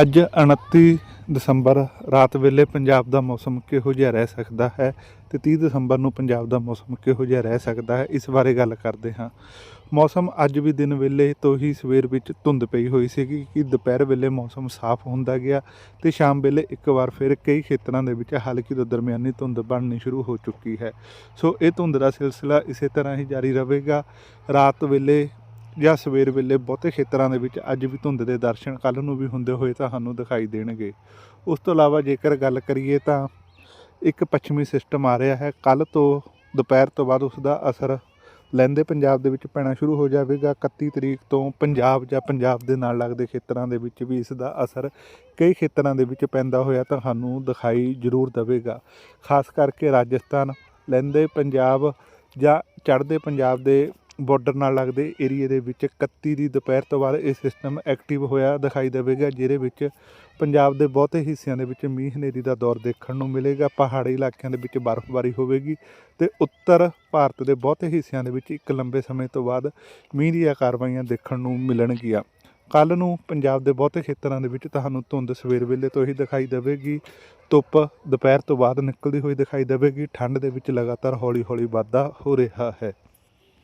ਅੱਜ 29 ਦਸੰਬਰ ਰਾਤ ਵੇਲੇ ਪੰਜਾਬ ਦਾ ਮੌਸਮ ਕਿਹੋ ਜਿਹਾ ਰਹਿ ਸਕਦਾ ਹੈ ਤੇ 30 ਦਸੰਬਰ ਨੂੰ ਪੰਜਾਬ ਦਾ ਮੌਸਮ ਕਿਹੋ ਜਿਹਾ ਰਹਿ ਸਕਦਾ ਹੈ, ਇਸ ਬਾਰੇ ਗੱਲ ਕਰਦੇ ਹਾਂ। ਮੌਸਮ ਅੱਜ ਵੀ ਦਿਨ ਵੇਲੇ ਤੋਂ ਹੀ ਸਵੇਰ ਵਿੱਚ ਧੁੰਦ ਪਈ ਹੋਈ ਸੀਗੀ ਕਿ ਦੁਪਹਿਰ ਵੇਲੇ ਮੌਸਮ ਸਾਫ਼ ਹੁੰਦਾ ਗਿਆ ਤੇ ਸ਼ਾਮ ਵੇਲੇ ਇੱਕ ਵਾਰ ਫਿਰ ਕਈ ਖੇਤਰਾਂ ਦੇ ਵਿੱਚ ਹਲਕੀ ਤੋਂ ਦਰਮਿਆਨੀ ਧੁੰਦ ਬਣਨੀ ਸ਼ੁਰੂ ਹੋ ਚੁੱਕੀ ਹੈ। ਸੋ ਇਹ ਧੁੰਦ ਦਾ ਸਿਲਸਿਲਾ ਇਸੇ ਤਰ੍ਹਾਂ ਹੀ ਜਾਰੀ ਰਹੇਗਾ। ਰਾਤ ਵੇਲੇ ਜਾਂ ਸਵੇਰ ਵੇਲੇ ਬਹੁਤੇ ਖੇਤਰਾਂ ਦੇ ਵਿੱਚ ਅੱਜ ਵੀ ਧੁੰਦ ਦੇ ਦਰਸ਼ਨ ਕੱਲ ਨੂੰ ਵੀ ਹੁੰਦੇ ਹੋਏ ਤਾਂ ਸਾਨੂੰ ਦਿਖਾਈ ਦੇਣਗੇ। ਉਸ ਤੋਂ ਇਲਾਵਾ ਜੇਕਰ ਗੱਲ ਕਰੀਏ ਤਾਂ ਇੱਕ ਪੱਛਮੀ ਸਿਸਟਮ ਆ ਰਿਹਾ ਹੈ। ਕੱਲ ਤੋਂ ਦੁਪਹਿਰ ਤੋਂ ਬਾਅਦ ਉਸ ਦਾ ਅਸਰ ਲਹਿੰਦੇ ਪੰਜਾਬ ਦੇ ਵਿੱਚ ਪੈਣਾ ਸ਼ੁਰੂ ਹੋ ਜਾਵੇਗਾ। 31 ਤਰੀਕ ਤੋਂ ਪੰਜਾਬ ਜਾਂ ਪੰਜਾਬ ਦੇ ਨਾਲ ਲੱਗਦੇ ਖੇਤਰਾਂ ਦੇ ਵਿੱਚ ਵੀ ਇਸ ਦਾ ਅਸਰ ਕਈ ਖੇਤਰਾਂ ਦੇ ਵਿੱਚ ਪੈਂਦਾ ਹੋਇਆ ਤੁਹਾਨੂੰ ਦਿਖਾਈ ਜ਼ਰੂਰ ਦੇਵੇਗਾ। ਖਾਸ ਕਰਕੇ ਰਾਜਸਥਾਨ, ਲਹਿੰਦੇ ਪੰਜਾਬ ਜਾਂ ਚੜ੍ਹਦੇ ਪੰਜਾਬ ਦੇ ਬਾਰਡਰ ਨਾਲ ਲੱਗਦੇ ਏਰੀਏ ਦੇ ਵਿੱਚ 31 ਦੀ ਦੁਪਹਿਰ ਤੋਂ ਬਾਅਦ ਇਹ ਸਿਸਟਮ ਐਕਟਿਵ ਹੋਇਆ ਦਿਖਾਈ ਦੇਵੇਗਾ, ਜਿਹਦੇ ਵਿੱਚ ਪੰਜਾਬ ਦੇ ਬਹੁਤੇ ਹਿੱਸਿਆਂ ਦੇ ਵਿੱਚ ਮੀਂਹ ਹਨੇਰੀ ਦਾ ਦੌਰ ਦੇਖਣ ਨੂੰ ਮਿਲੇਗਾ, ਪਹਾੜੀ ਇਲਾਕਿਆਂ ਦੇ ਵਿੱਚ ਬਰਫ਼ਬਾਰੀ ਹੋਵੇਗੀ ਤੇ ਉੱਤਰ ਭਾਰਤ ਦੇ ਬਹੁਤੇ ਹਿੱਸਿਆਂ ਦੇ ਵਿੱਚ ਇੱਕ ਲੰਬੇ ਸਮੇਂ ਤੋਂ ਬਾਅਦ ਮੀਂਹ ਦੀਆਂ ਕਾਰਵਾਈਆਂ ਦੇਖਣ ਨੂੰ ਮਿਲਣਗੀਆਂ। ਕੱਲ ਨੂੰ ਪੰਜਾਬ ਦੇ ਬਹੁਤੇ ਖੇਤਰਾਂ ਦੇ ਵਿੱਚ ਤੁਹਾਨੂੰ ਧੁੰਦ ਸਵੇਰ ਵੇਲੇ ਤੋਂ ਹੀ ਦਿਖਾਈ ਦੇਵੇਗੀ, ਧੁੱਪ ਦੁਪਹਿਰ ਤੋਂ ਬਾਅਦ ਨਿਕਲਦੀ ਹੋਈ ਦਿਖਾਈ ਦੇਵੇਗੀ, ਠੰਡ ਦੇ ਵਿੱਚ ਲਗਾਤਾਰ ਹੌਲੀ-ਹੌਲੀ ਵਾਧਾ ਹੋ ਰਿਹਾ ਹੈ।